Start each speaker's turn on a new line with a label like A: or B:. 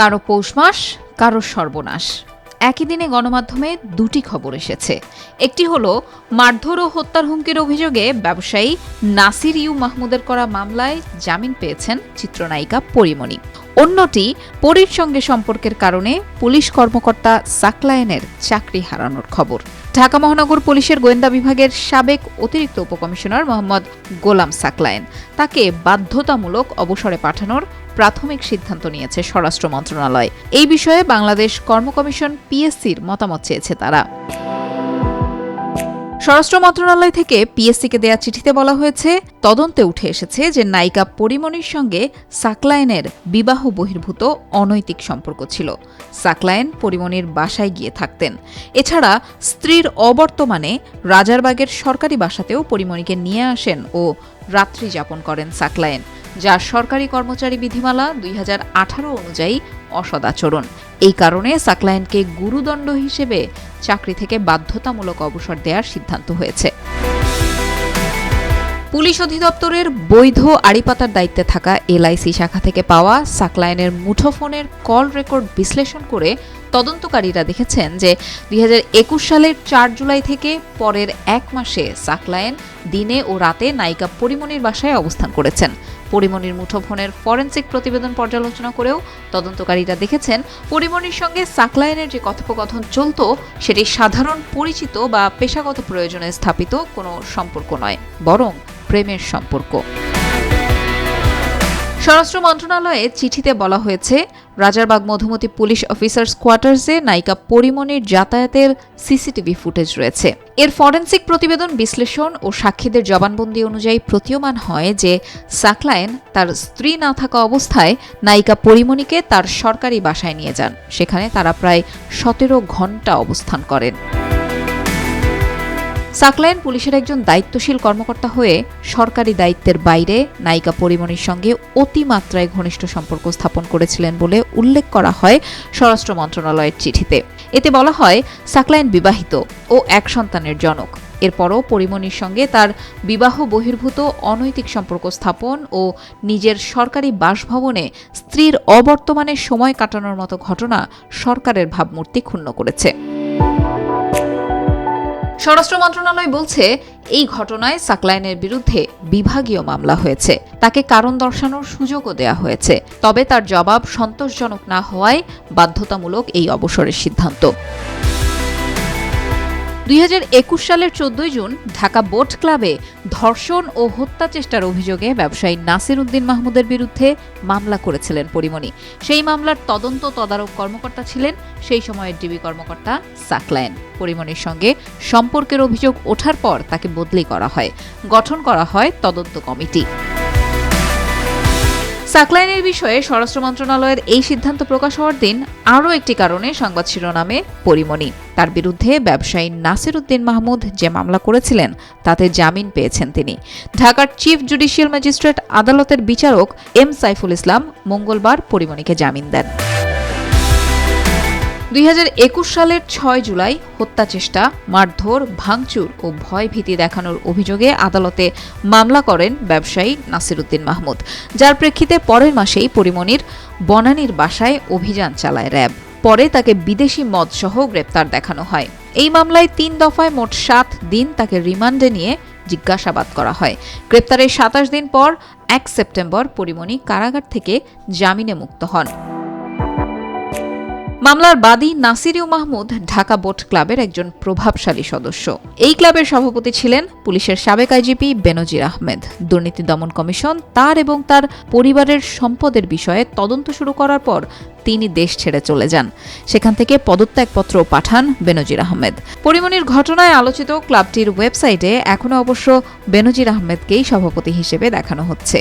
A: কারও পৌষ মাস, কারও সর্বনাশ। একই দিনে গণমাধ্যমে দুটি খবর এসেছে। একটি হলো, মারধর ও হত্যার হুমকির অভিযোগে ব্যবসায়ী নাসির ইউ মাহমুদের করা মামলায় জামিন পেয়েছেন চিত্রনায়িকা পরিমণি। অন্যটি পরীর সঙ্গে সম্পর্কের কারণে পুলিশ কর্মকর্তা সাকলায়েনের চাকরি হারানোর খবর। ঢাকা মহানগর পুলিশের গোয়েন্দা বিভাগের সাবেক অতিরিক্ত উপকমিশনার মোহাম্মদ গোলাম সাকলায়েন তাকে বাধ্যতামূলক অবসরে পাঠানোর প্রাথমিক সিদ্ধান্ত নিয়েছে স্বরাষ্ট্র মন্ত্রণালয়। এই বিষয়ে বাংলাদেশ কর্মকমিশন পিএসসির মতামত চেয়েছে তারা। স্বরাষ্ট্র মন্ত্রণালয় থেকে পিএসসিকে দেয়া চিঠিতে বলা হয়েছে, তদন্তে উঠে এসেছে যে নায়িকা পরিমণির সঙ্গে সাকলায়েনের বিবাহ বহির্ভূত অনৈতিক সম্পর্ক ছিল। সাকলায়েন পরিমণির বাসায় গিয়ে থাকতেন। এছাড়া স্ত্রীর অবর্তমানে রাজারবাগের সরকারি বাসাতেও পরিমণিকে নিয়ে আসেন ও রাত্রি যাপন করেন সাকলায়েন যা সরকারি কর্মচারী বিধিমালা দুই হাজার আঠারো অনুযায়ী অসদাচরণ। এই কারণে সাকলায়েনকে গুরুদণ্ড হিসেবে চাকরি থেকে বাধ্যতামূলক অবসর দেওয়ার সিদ্ধান্ত হয়েছে। পুলিশ অধিদপ্তরের বৈধ আড়িপাতার দায়িত্বে থাকা এলআইসি শাখা থেকে পাওয়া সাকলায়নের মুঠোফোনের কল রেকর্ড বিশ্লেষণ করে তদন্তকারীরা দেখেছেন যে দুই হাজার একুশ সালের চার জুলাই থেকে পরের এক মাসে সাকলায়েন দিনে ও রাতে নায়িকা পরিমণির বাসায় অবস্থান করেছেন। পরিমণির মুঠোফোনের ফরেন্সিক প্রতিবেদন পর্যালোচনা করেও তদন্তকারীরা দেখেছেন পরিমণির সঙ্গে সাকলায়নের যে কথোপকথন চলত, সেটি সাধারণ, পরিচিত বা পেশাগত প্রয়োজনে স্থাপিত কোনো সম্পর্ক নয়, বরং প্রেমের সম্পর্ক। স্বরাষ্ট্র মন্ত্রণালয়ে চিঠিতে বলা হয়েছে রাজারবাগ মধুমতি পুলিশ অফিসার্স কোয়ার্টার্সে নায়িকা পরিমণির যাতায়াতের সিসিটিভি ফুটেজ রয়েছে। এর ফরেন্সিক প্রতিবেদন বিশ্লেষণ ও সাক্ষীদের জবানবন্দি অনুযায়ী প্রতীয়মান হয় যে সাকলায়েন তার স্ত্রী না থাকা অবস্থায় নায়িকা পরিমণিকে তার সরকারি বাসায় নিয়ে যান। সেখানে তারা প্রায় সতেরো ঘণ্টা অবস্থান করেন। সাকলাইন পুলিশের একজন দায়িত্বশীল কর্মকর্তা হয়ে সরকারি দায়িত্বের বাইরে নায়িকা পরিমণির সঙ্গে অতিমাত্রায় ঘনিষ্ঠ সম্পর্ক স্থাপন করেছিলেন বলে উল্লেখ করা হয় স্বরাষ্ট্র মন্ত্রণালয়ের চিঠিতে। এতে বলা হয়, সাকলাইন বিবাহিত ও এক সন্তানের জনক। এরপরও পরিমণির সঙ্গে তার বিবাহ বহির্ভূত, অনৈতিক সম্পর্ক স্থাপন ও নিজের সরকারি বাসভবনে স্ত্রীর অবর্তমানে সময় কাটানোর মতো ঘটনা সরকারের ভাবমূর্তি ক্ষুণ্ণ করেছে। স্বরাষ্ট্র মন্ত্রণালয় বলছে, এই ঘটনায় সাকলাইনের বিরুদ্ধে বিভাগীয় মামলা হয়েছে। তাকে কারণ দর্শানোর সুযোগও দেয়া হয়েছে। তবে তার জবাব সন্তোষজনক না হওয়ায় বাধ্যতামূলক এই অবসরের সিদ্ধান্ত। দুই হাজার একুশ সালের চোদ্দই জুন ঢাকা বোট ক্লাবে ধর্ষণ ও হত্যা চেষ্টার অভিযোগে ব্যবসায়ী নাসির উদ্দিন মাহমুদের বিরুদ্ধে মামলা করেছিলেন পরিমণি। সেই মামলার তদন্ত তদারক কর্মকর্তা ছিলেন, সেই সময়ের ডিবি কর্মকর্তা সাকলায়ন পরিমণির সঙ্গে সম্পর্কের অভিযোগ ওঠার পর তাকে বদলি করা হয়। গঠন করা হয় তদন্ত কমিটি। সাকলাইনের বিষয়ে স্বরাষ্ট্র মন্ত্রণালয়ের এই সিদ্ধান্ত প্রকাশ হওয়ার দিন আরও একটি কারণে সংবাদ শিরোনামে পরিমণি। তার বিরুদ্ধে ব্যবসায়ী নাসির উদ্দিন মাহমুদ যে মামলা করেছিলেন, তাতে জামিন পেয়েছেন তিনি। ঢাকার চিফ জুডিশিয়াল ম্যাজিস্ট্রেট আদালতের বিচারক এম সাইফুল ইসলাম মঙ্গলবার পরিমণিকে জামিন দেন। দুই হাজার একুশ সালের ছয় জুলাই হত্যা চেষ্টা, মারধর, ভাঙচুর ও ভয়ভীতি দেখানোর অভিযোগে আদালতে মামলা করেন ব্যবসায়ী নাসিরুদ্দিন মাহমুদ, যার প্রেক্ষিতে পরের মাসেই পরিমণির বনানীর বাসায় অভিযান চালায় র্যাব। পরে তাকে বিদেশি মদ সহ গ্রেপ্তার দেখানো হয়। এই মামলায় তিন দফায় মোট সাত দিন তাকে রিমান্ডে নিয়ে জিজ্ঞাসাবাদ করা হয়। গ্রেপ্তারের সাতাশ দিন পর এক সেপ্টেম্বর পরিমণি কারাগার থেকে জামিনে মুক্ত হন। মামলার বাদী নাসিরিউ মাহমুদ ঢাকা বোট ক্লাবের একজন প্রভাবশালী সদস্য। এই ক্লাবের সভাপতি ছিলেন পুলিশের সাবেক আইজিপি বেনজির আহমেদ। দুর্নীতি দমন কমিশন তার এবং তার পরিবারের সম্পদের বিষয়ে তদন্ত শুরু করার পর তিনি দেশ ছেড়ে চলে যান। সেখান থেকে পদত্যাগপত্র পাঠান বেনজির আহমেদ। পরিমণির ঘটনায় আলোচিত ক্লাবটির ওয়েবসাইটে এখনও অবশ্য বেনজির আহমেদকেই সভাপতি হিসেবে দেখানো হচ্ছে।